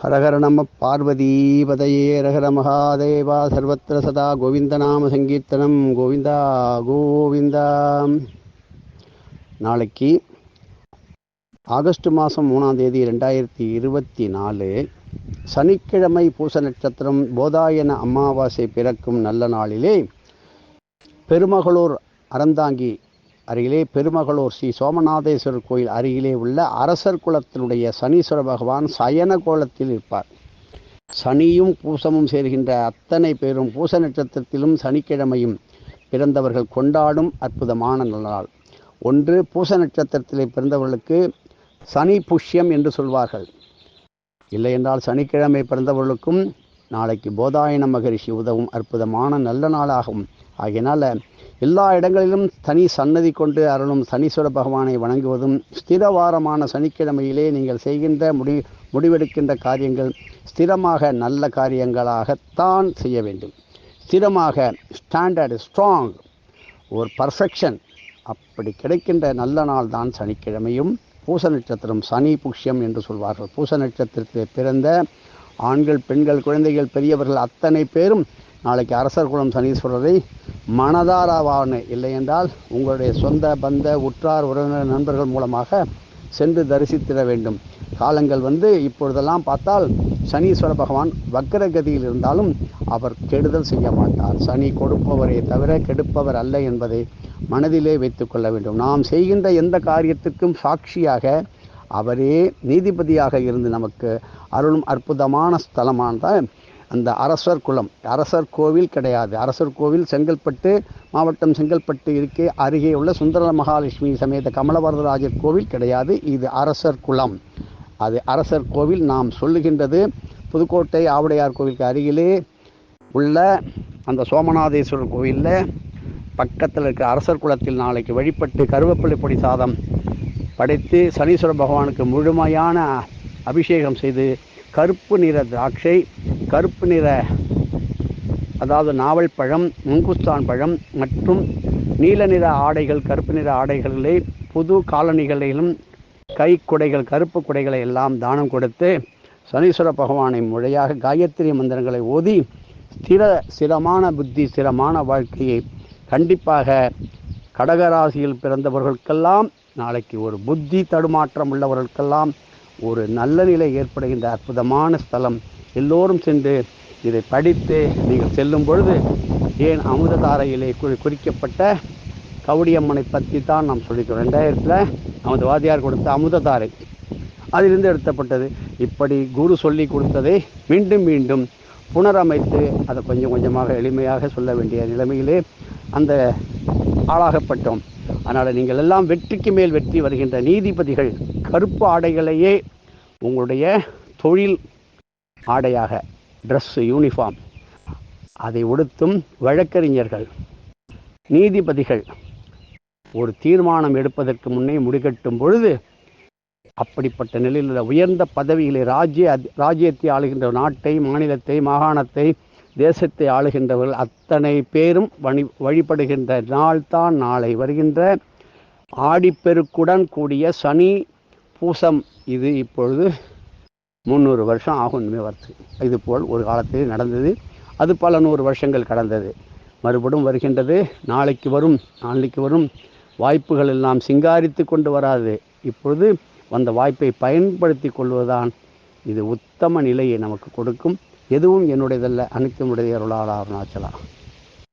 ஹரஹர நம பார்வதீபதையே ஹரஹர மகாதேவா சர்வத்திர சதா கோவிந்த நாம சங்கீர்த்தனம் கோவிந்தா கோவிந்தா நாளைக்கு ஆகஸ்ட் மாதம் மூணாம் தேதி ரெண்டாயிரத்தி இருபத்தி நாலு சனிக்கிழமை பூச நட்சத்திரம் போதாயன அமாவாசை பிறக்கும் நல்ல நாளிலே பெருமகளூர் அறந்தாங்கி அருகிலே பெருமகளூர் ஸ்ரீ சோமநாதேஸ்வரர் கோயில் அருகிலே உள்ள அரசர் குலத்தினுடைய சனீஸ்வர பகவான் சயன கோலத்தில் இருப்பார். சனியும் பூசமும் சேர்கின்ற அத்தனை பேரும் பூச நட்சத்திரத்திலும் சனிக்கிழமையும் பிறந்தவர்கள் கொண்டாடும் அற்புதமான நாள். ஒன்று பூச நட்சத்திரத்திலே பிறந்தவர்களுக்கு சனி புஷ்யம் என்று சொல்வார்கள். இல்லை என்றால் சனிக்கிழமை பிறந்தவர்களுக்கும் நாளைக்கு போதாயன மகரிஷி உதவும் அற்புதமான நல்ல நாளாகும். ஆகையினால் எல்லா இடங்களிலும் தனி சன்னதி கொண்டு அருளும் சனீஸ்வர பகவானை வணங்குவதும் ஸ்திரவாரமான சனிக்கிழமையிலே நீங்கள் செய்கின்ற முடி முடிவெடுக்கின்ற காரியங்கள் ஸ்திரமாக நல்ல காரியங்களாகத்தான் செய்ய வேண்டும். ஸ்திரமாக ஸ்டாண்டர்டு ஸ்ட்ராங் ஒரு பர்ஃபெக்ஷன் அப்படி கிடைக்கின்ற நல்ல நாள் தான் சனிக்கிழமையும் பூச நட்சத்திரம் சனி புஷ்யம் என்று சொல்வார்கள். பூச நட்சத்திரத்தில் பிறந்த ஆண்கள் பெண்கள் குழந்தைகள் பெரியவர்கள் அத்தனை பேரும் நாளைக்கு அரசர் குலம் சனீஸ்வரரை மனதாராவான இல்லை என்றால் உங்களுடைய சொந்த பந்த உற்றார் உறவினர் நண்பர்கள் மூலமாக சென்று தரிசித்திட வேண்டும். காலங்கள் வந்து இப்பொழுதெல்லாம் பார்த்தால் சனீஸ்வர பகவான் வக்கரகதியில் இருந்தாலும் அவர் கெடுதல் செய்ய மாட்டார். சனி கொடுப்பவரே தவிர கெடுப்பவர் அல்ல என்பதை மனதிலே வைத்து கொள்ள வேண்டும். நாம் செய்கின்ற எந்த காரியத்துக்கும் சாட்சியாக அவரே நீதிபதியாக இருந்து நமக்கு அருளும் அற்புதமான ஸ்தலமானதான் அந்த அரசர் குளம் அரசர் கோவில் கிடையாது. அரசர் கோவில் செங்கல்பட்டு மாவட்டம் செங்கல்பட்டு இருக்கே அருகே உள்ள சுந்தர மகாலட்சுமி சமேத கமலவரதராஜர் கோவில் கிடையாது. இது அரசர் குளம் அது அரசர் கோவில் நாம் சொல்லுகின்றது. புதுக்கோட்டை ஆவுடையார் கோவிலுக்கு அருகிலே உள்ள அந்த சோமநாதேஸ்வரர் கோவிலில் பக்கத்தில் இருக்கிற அரசர் குளத்தில் நாளைக்கு வழிபட்டு கருவேப்பிலை பொடி சாதம் படைத்து சனீஸ்வர பகவானுக்கு முழுமையான அபிஷேகம் செய்து கருப்பு நிற திராட்சை கருப்பு நிற அதாவது நாவல் பழம் முங்குஸ்தான் பழம் மற்றும் நீல நிற ஆடைகள் கருப்பு நிற ஆடைகளை புது காலணிகளிலும் கை குடைகள் கருப்பு குடைகளை எல்லாம் தானம் கொடுத்து சனீஸ்வர பகவானை முறையாக காயத்ரி மந்திரங்களை ஓதி ஸ்திர ஸ்திரமான புத்தி ஸ்திரமான வாழ்க்கையை கண்டிப்பாக கடகராசியில் பிறந்தவர்களுக்கெல்லாம் நாளைக்கு ஒரு புத்தி தடுமாற்றம் உள்ளவர்களுக்கெல்லாம் ஒரு நல்ல நிலை ஏற்படுகின்ற அற்புதமான ஸ்தலம் எல்லோரும் சென்று இதை படித்து நீங்கள் செல்லும் பொழுது ஏன் அமுததாரையிலே குறி குறிக்கப்பட்ட கவுடியம்மனை பற்றி தான் நாம் சொல்லிக்கிறோம். ரெண்டாயிரத்தில் நமது வாதியார் கொடுத்த அமுததாரை. அதிலிருந்து எடுத்தப்பட்டது. இப்படி குரு சொல்லி கொடுத்ததை மீண்டும் மீண்டும் புனரமைத்து அதை கொஞ்சம் கொஞ்சமாக எளிமையாக சொல்ல வேண்டிய நிலைமையிலே அந்த ஆளாகப்பட்டோம். அதனால் நீங்கள் எல்லாம் வெற்றிக்கு மேல் வெற்றி வருகின்ற நீதிபதிகள் கருப்பு ஆடைகளையே உங்களுடைய தொழில் ஆடையாக ட்ரெஸ்ஸு யூனிஃபார்ம் அதை உடுத்தும் வழக்கறிஞர்கள் நீதிபதிகள். ஒரு தீர்மானம் எடுப்பதற்கு முன்னே முடிகட்டும் பொழுது அப்படிப்பட்ட நிலையில் உள்ள உயர்ந்த பதவிகளை ராஜ்ய ராஜ்யத்தை ஆளுகின்ற நாட்டை மாநிலத்தை மாகாணத்தை தேசத்தை ஆளுகின்றவர்கள் அத்தனை பேரும் வழி வழிபடுகின்ற நாள்தான் நாளை வருகின்ற. ஆடிப்பெருக்குடன் கூடிய சனி பூசம் இது இப்பொழுது. முந்நூறு வருஷம் ஆகும் இனிமேல் வருது இது போல் ஒரு காலத்தில் நடந்தது. அது பல நூறு வருஷங்கள் கடந்தது. மறுபடியும் வருகின்றது. நாளைக்கு வரும் நாளைக்கு வரும். வாய்ப்புகள் எல்லாம் சிங்காரித்து கொண்டு வராது. இப்பொழுது வந்த வாய்ப்பை பயன்படுத்தி கொள்வதுதான் இது உத்தம நிலையை நமக்கு கொடுக்கும். எதுவும் என்னுடையதல்ல. அனைத்தும் உடைய அருளாளர் அருணாச்சலா.